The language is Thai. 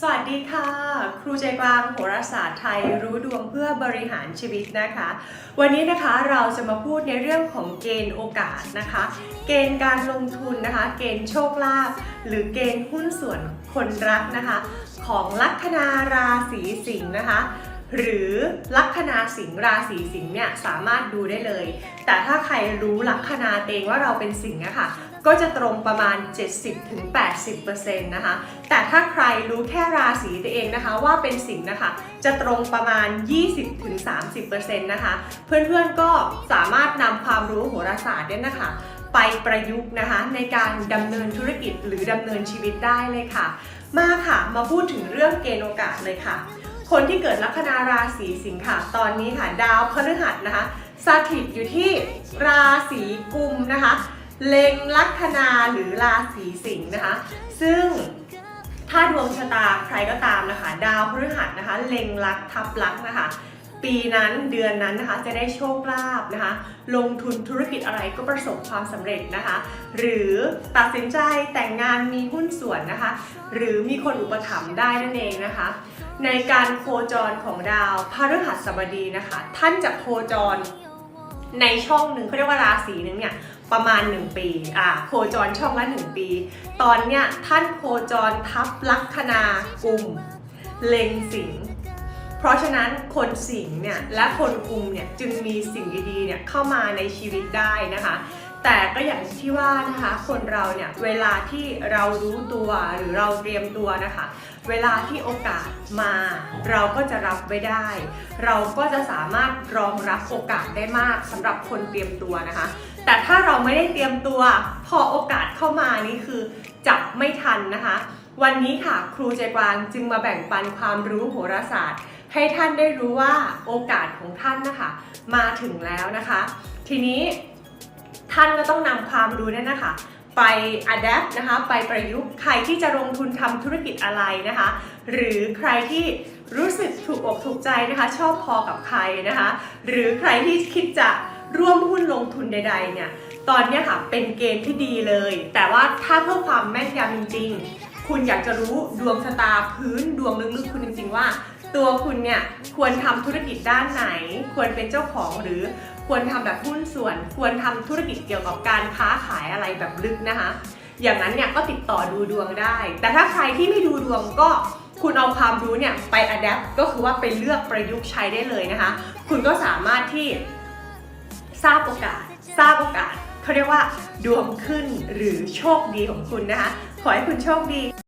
สวัสดีค่ะ ครูใจกลางโหราศาสตร์ไทยรู้ดวงเพื่อบริหารชีวิตนะคะ วันนี้นะคะเราจะมาพูดในเรื่องของเกณฑ์โอกาสนะคะ เกณฑ์การลงทุนนะคะ เกณฑ์โชคลาภหรือเกณฑ์หุ้นส่วนคนรักนะคะ ของลัคนาราศีสิงห์นะคะ หรือลัคนาสิงห์ราศีสิงห์เนี่ยสามารถดูได้เลย แต่ถ้าใครรู้ลัคนาเตงว่าเราเป็นสิงห์อะค่ะก็จะตรงประมาณ 70-80%นะคะ แต่ถ้าใครรู้แค่ราศีตัวเองนะคะว่าเป็นสิงห์นะคะ จะตรงประมาณ 20-30%นะคะ เพื่อนๆก็สามารถนำความรู้โหราศาสตร์เนี่ยนะคะไปประยุกต์นะคะในการดำเนินธุรกิจหรือดำเนินชีวิตได้เลยค่ะ มาค่ะมาพูดถึงเรื่องเกณฑ์โอกาสเลยค่ะ คนที่เกิดลัคนาราศีสิงค์ค่ะ ตอนนี้ค่ะดาวพฤหัสนะคะสถิตอยู่ที่ราศีกุมนะคะ เล็งลัคนาหรือราศีสิงห์นะคะ ซึ่งถ้าดวงชะตาใครก็ตามนะคะ ดาวพฤหัสนะคะ เล็งลักทับลักนะคะ ปีนั้นเดือนนั้นนะคะจะได้โชคลาภนะคะ ลงทุนธุรกิจอะไรก็ประสบความสำเร็จนะคะ หรือตัดสินใจแต่งงานมีหุ้นส่วนนะคะ หรือมีคนอุปถัมภ์ได้นั่นเองนะคะ ในการโคจรของดาวพฤหัสบดีนะคะ ท่านจะโคจรในช่องหนึ่งเขาเรียกว่าราศีหนึ่งเนี่ยประมาณ 1 ปี อ่า โคจรช่องละ 1 ปี ตอนเนี้ยท่านโคจรทับลัคนากุม เล็งสิงห์ เพราะฉะนั้นคนสิงห์เนี่ยและคนกุมเนี่ยจึงมีสิ่งดีๆเนี่ยเข้ามาในชีวิตได้นะคะแต่ก็อย่างที่ว่านะคะคนเราเนี่ยเวลาที่เรารู้ตัวหรือเราเตรียมตัวนะคะ เวลาที่โอกาสมาเราก็จะรับไว้ได้ เราก็จะสามารถรองรับโอกาสได้มากสำหรับคนเตรียมตัวนะคะ แต่ถ้าเราไม่ได้เตรียมตัว พอโอกาสเข้ามานี่คือจับไม่ทันนะคะ วันนี้ค่ะครูใจกวางจึงมาแบ่งปันความรู้โหราศาสตร์ ให้ท่านได้รู้ว่าโอกาสของท่านนะคะ มาถึงแล้วนะคะ ทีนี้ท่านก็ต้องนำความรู้นั้นนะคะ ไป adapt นะคะ ไปประยุกต์ใครที่จะลงทุนทำธุรกิจอะไรนะคะ หรือใครที่รู้สึกถูกอกถูกใจนะคะ ชอบพอกับใครนะคะ หรือใครที่คิดจะร่วมหุ้นลงทุนใด ๆ เนี่ย ตอนนี้ค่ะเป็นเกณฑ์ที่ดีเลย แต่ว่าถ้าเพื่อความแม่นยำจริงๆ คุณอยากจะรู้ดวงชะตาพื้นดวงลึกๆ คุณจริงๆว่า ตัวคุณเนี่ยควรทำธุรกิจด้านไหน ควรเป็นเจ้าของหรือควรทำแบบหุ้นส่วน ควรทำธุรกิจเกี่ยวกับการค้าขายอะไรแบบลึกนะคะ อย่างนั้นเนี่ยก็ติดต่อดูดวงได้ แต่ถ้าใครที่ไม่ดูดวงก็คุณเอาความรู้เนี่ยไป adapt ก็คือว่าไปเลือกประยุกต์ใช้ได้เลยนะคะ คุณก็สามารถที่ทราบโอกาส ทราบโอกาสเขาเรียกว่า ดวงขึ้นหรือโชคดีของคุณนะคะ ขอให้คุณโชคดี